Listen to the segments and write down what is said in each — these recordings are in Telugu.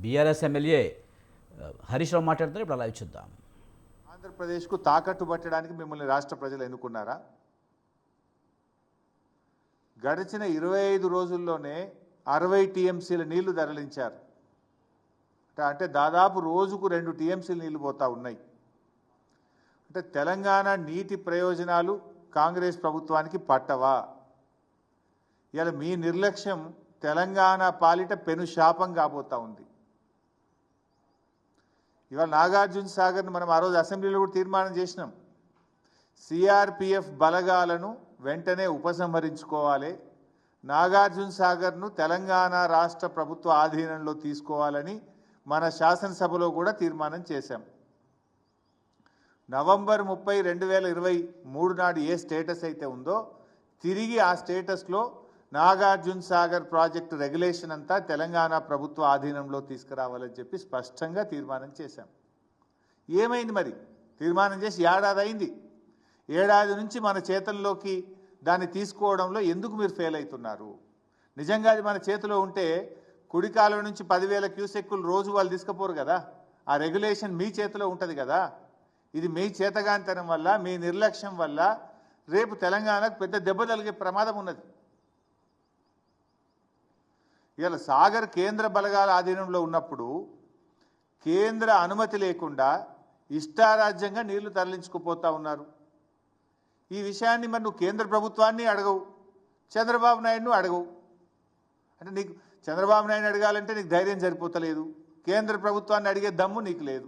బీఆర్ఎస్ ఎమ్మెల్యే హరీష్ రావు మాట్లాడుతారు ఇప్పుడు అలా చూద్దాం ఆంధ్రప్రదేశ్కు తాకట్టు పట్టడానికి మిమ్మల్ని రాష్ట్ర ప్రజలు ఎన్నుకున్నారా? గడిచిన ఇరవై ఐదు రోజుల్లోనే అరవై టీఎంసీల నీళ్ళు తరలించారు. అంటే- అంటే దాదాపు రోజుకు రెండు టీఎంసీల నీళ్ళు పోతా ఉన్నాయి. అంటే తెలంగాణ నీటి ప్రయోజనాలు కాంగ్రెస్ ప్రభుత్వానికి పట్టవా? ఇలా మీ నిర్లక్ష్యం తెలంగాణ పాలిట పెను శాపం కాబోతా ఉంది. ఇవాళ నాగార్జున సాగర్ను మనం ఆ రోజు అసెంబ్లీలో కూడా తీర్మానం చేసినాం. సిఆర్పిఎఫ్ బలగాలను వెంటనే ఉపసంహరించుకోవాలి. నాగార్జున సాగర్ను తెలంగాణ రాష్ట్ర ప్రభుత్వ ఆధీనంలో తీసుకోవాలని మన శాసనసభలో కూడా తీర్మానం చేశాం. నవంబర్ ముప్పై రెండు వేల ఇరవై మూడు నాడు ఏ స్టేటస్ అయితే ఉందో తిరిగి ఆ స్టేటస్లో నాగార్జున సాగర్ ప్రాజెక్టు రెగ్యులేషన్ అంతా తెలంగాణ ప్రభుత్వ ఆధీనంలో తీసుకురావాలని చెప్పి స్పష్టంగా తీర్మానం చేశాం. ఏమైంది మరి? తీర్మానం చేసి ఏడాది అయింది. ఏడాది నుంచి మన చేతుల్లోకి దాన్ని తీసుకోవడంలో ఎందుకు మీరు ఫెయిల్ అవుతున్నారు? నిజంగా అది మన చేతిలో ఉంటే కుడికాలం నుంచి పదివేల క్యూసెక్కులు రోజు వాళ్ళు తీసుకుపోరు కదా. ఆ రెగ్యులేషన్ మీ చేతిలో ఉంటుంది కదా. ఇది మీ చేతగాంతనం వల్ల మీ నిర్లక్ష్యం వల్ల రేపు తెలంగాణకు పెద్ద దెబ్బ తలిగే ప్రమాదం ఉన్నది. ఇవాళ సాగర్ కేంద్ర బలగాల ఆధీనంలో ఉన్నప్పుడు కేంద్ర అనుమతి లేకుండా ఇష్టారాజ్యంగా నీళ్ళు తరలించుకుపోతా ఉన్నారు. ఈ విషయాన్ని మరి నువ్వు కేంద్ర ప్రభుత్వాన్ని అడగవు. చంద్రబాబు నాయుడును అడగవు. అంటే నీకు చంద్రబాబు నాయుడు అడగాలంటే నీకు ధైర్యం సరిపోతలేదు. కేంద్ర ప్రభుత్వాన్ని అడిగే దమ్ము నీకు లేదు.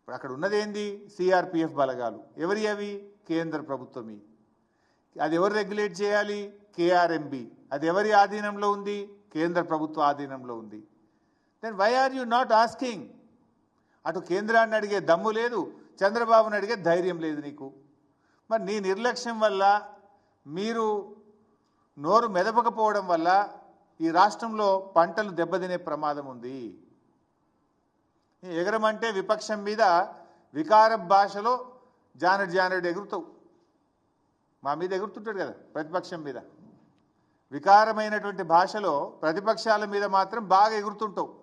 ఇప్పుడు అక్కడ ఉన్నదేంది? సిఆర్పిఎఫ్ బలగాలు. ఎవరి అవి? కేంద్ర ప్రభుత్వమే. అది ఎవరు రెగ్యులేట్ చేయాలి? కేఆర్ఎంబి. అది ఎవరి ఆధీనంలో ఉంది? కేంద్ర ప్రభుత్వ ఆధీనంలో ఉంది. Then why are you not asking అటు కేంద్రాన్ని అడిగే దమ్ము లేదు చంద్రబాబుని అడిగే ధైర్యం లేదు నీకు. మరి నీ నిర్లక్ష్యం వల్ల మీరు నోరు మెదపకపోవడం వల్ల ఈ రాష్ట్రంలో పంటలు దెబ్బతినే ప్రమాదం ఉంది. ఎగరమంటే విపక్షం మీద వికార భాషలో జానడు జానడు ఎగురుతావు. మా మీద ఎగురుతుంటాడు కదా ప్రతిపక్షం మీద. వికారమైనటువంటి భాషలో ప్రతిపక్షాల మీద మాత్రం బాగా ఎగురుతుంటావు.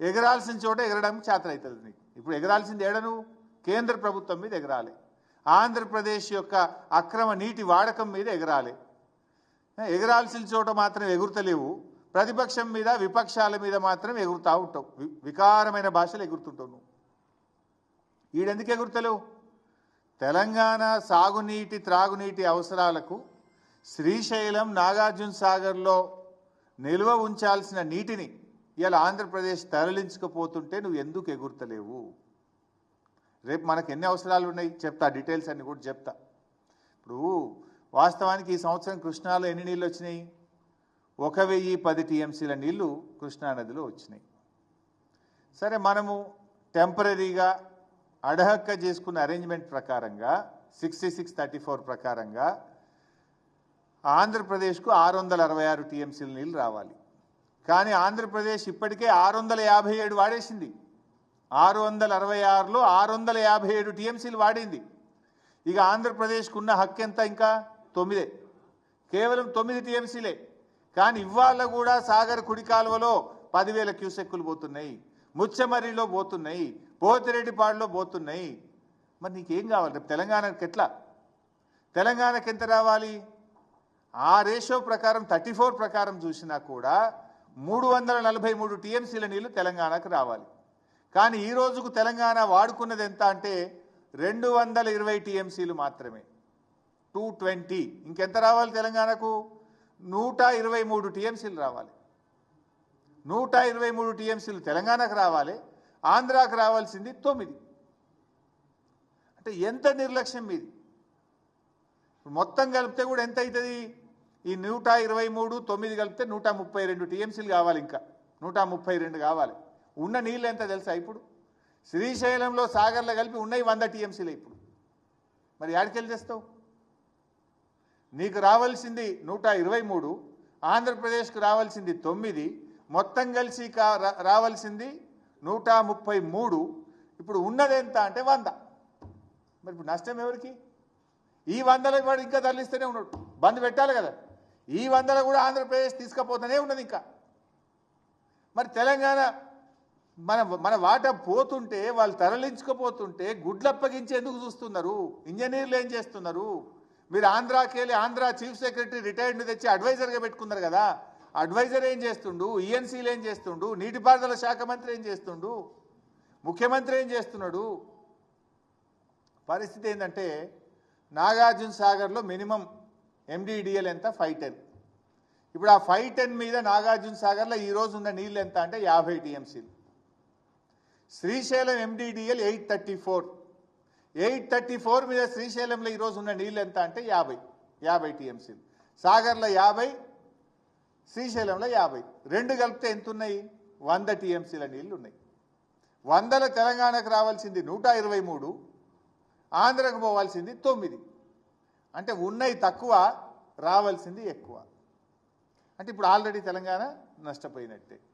ఎగరాల్సిన చోట ఎగరడానికి చేతనవుతుంది నీకు. ఇప్పుడు ఎగరాల్సింది ఏడను కేంద్ర ప్రభుత్వం మీద ఎగరాలి. ఆంధ్రప్రదేశ్ యొక్క అక్రమ నీటి వాడకం మీద ఎగరాలి. ఎగరాల్సిన చోట మాత్రం ఎగురుతలేవు. ప్రతిపక్షం మీద విపక్షాల మీద మాత్రం ఎగురుతూ ఉంటావు. వి- వికారమైన భాషలు ఎగురుతుంటావు నువ్వు. ఈడెందుకు ఎగురుతలేవు? తెలంగాణ సాగునీటి త్రాగునీటి అవసరాలకు శ్రీశైలం నాగార్జున సాగర్లో నిల్వ ఉంచాల్సిన నీటిని ఇలా ఆంధ్రప్రదేశ్ తరలించకపోతుంటే నువ్వు ఎందుకు ఎగురుతలేవు? రేపు మనకు ఎన్ని అవసరాలు ఉన్నాయి? చెప్తా డీటెయిల్స్ అన్ని కూడా చెప్తా. ఇప్పుడు వాస్తవానికి ఈ సంవత్సరం కృష్ణాలో ఎన్ని నీళ్ళు వచ్చినాయి? ఒక వెయ్యి పది టీఎంసీల నీళ్ళు కృష్ణానదిలో వచ్చినాయి. సరే మనము టెంపరీగా అడహక్క చేసుకున్న అరేంజ్మెంట్ ప్రకారంగా సిక్స్టీ సిక్స్ థర్టీ ఫోర్ ప్రకారంగా ఆంధ్రప్రదేశ్కు ఆరు వందల అరవై ఆరు టీఎంసీల నీళ్ళు రావాలి. కానీ ఆంధ్రప్రదేశ్ ఇప్పటికే ఆరు వందల యాభై ఏడు వాడేసింది. ఆరు వందల అరవై ఆరులో ఆరు వందల యాభై ఏడు టీఎంసీలు వాడింది. ఇక ఆంధ్రప్రదేశ్కు ఉన్న హక్కు ఎంత ఇంకా? తొమ్మిదే. కేవలం తొమ్మిది టీఎంసీలే కానీ ఇవాళ కూడా సాగర్ కుడి కాలువలో పదివేల క్యూసెక్కులు పోతున్నాయి. ముచ్చమర్రిలో పోతున్నాయి. పోతిరెడ్డిపాడులో పోతున్నాయి. మరి నీకేం కావాలి? రేపు తెలంగాణకి ఎట్లా? తెలంగాణకి ఎంత రావాలి? ఆ రేషియో ప్రకారం థర్టీ ఫోర్ ప్రకారం చూసినా కూడా మూడు వందల నలభై మూడు టీఎంసీల నీళ్ళు తెలంగాణకు రావాలి. కానీ ఈ రోజుకు తెలంగాణ వాడుకున్నది ఎంత అంటే రెండు వందల ఇరవై టీఎంసీలు మాత్రమే. Two twenty. ఇంకెంత రావాలి తెలంగాణకు? నూట ఇరవై మూడు టీఎంసీలు రావాలి. నూట ఇరవై మూడు టీఎంసీలు తెలంగాణకు రావాలి. ఆంధ్రాకు రావాల్సింది తొమ్మిది. అంటే ఎంత నిర్లక్ష్యం మీది? మొత్తం కలిపితే కూడా ఎంత అవుతుంది ఈ నూట ఇరవై మూడు తొమ్మిది కలిపితే నూట ముప్పై రెండు టీఎంసీలు కావాలి ఇంకా. నూట ముప్పై రెండు కావాలి. ఉన్న నీళ్ళు ఎంత తెలుసా ఇప్పుడు? శ్రీశైలంలో సాగర్లో కలిపి ఉన్నాయి వంద టీఎంసీలు ఇప్పుడు. మరి యాడికెళ్ళి తెస్తావు? నీకు రావాల్సింది నూట ఇరవై మూడు ఆంధ్రప్రదేశ్కు రావాల్సింది తొమ్మిది మొత్తం కలిసి కా రా- రావాల్సింది నూట ముప్పై మూడు. ఇప్పుడు ఉన్నది ఎంత అంటే వంద. మరి ఇప్పుడు నష్టం ఎవరికి? ఈ వందల వాడు ఇంకా తరలిస్తూనే ఉన్నాడు. బంద్ పెట్టాలి కదా. ఈ వందల కూడా ఆంధ్రప్రదేశ్ తీసుకుపోతూనే ఉన్నది ఇంకా. మరి తెలంగాణ మన మన వాట పోతుంటే వాళ్ళు తరలించుకుపోతుంటే గుడ్లు ఎందుకు చూస్తున్నారు. ఇంజనీర్లు ఏం చేస్తున్నారు? మీరు ఆంధ్రాకి వెళ్ళి ఆంధ్ర చీఫ్ సెక్రటరీ రిటైర్డ్ తెచ్చి అడ్వైజర్గా పెట్టుకున్నారు కదా. అడ్వైజర్ ఏం చేస్తుండు? ఈఎన్సీలు ఏం చేస్తుండు? నీటిపారుదల శాఖ మంత్రి ఏం చేస్తుండు? ముఖ్యమంత్రి ఏం చేస్తున్నాడు? పరిస్థితి ఏంటంటే నాగార్జున సాగర్లో మినిమం ఎండిడిఎల్ ఎంత? Five ten. ఇప్పుడు ఆ ఫైవ్ టెన్ మీద నాగార్జున సాగర్లో ఈ రోజు ఉన్న నీళ్ళు ఎంత అంటే యాభై టీఎంసీలు. Srisailam MDDL eight thirty four. Eight thirty four మీద శ్రీశైలంలో ఈరోజు ఉన్న నీళ్ళు ఎంత అంటే యాభై యాభై టీఎంసీలు. సాగర్లో యాభై శ్రీశైలంలో యాభై. రెండు కలిపితే ఎంత ఉన్నాయి వంద టీఎంసీల నీళ్ళు ఉన్నాయి వందల తెలంగాణకు రావాల్సింది నూట ఇరవై మూడు ఆంధ్రకు పోవాల్సింది తొమ్మిది. అంటే ఉన్నాయి తక్కువ రావాల్సింది ఎక్కువ. అంటే ఇప్పుడు ఆల్రెడీ తెలంగాణ నష్టపోయినట్టే.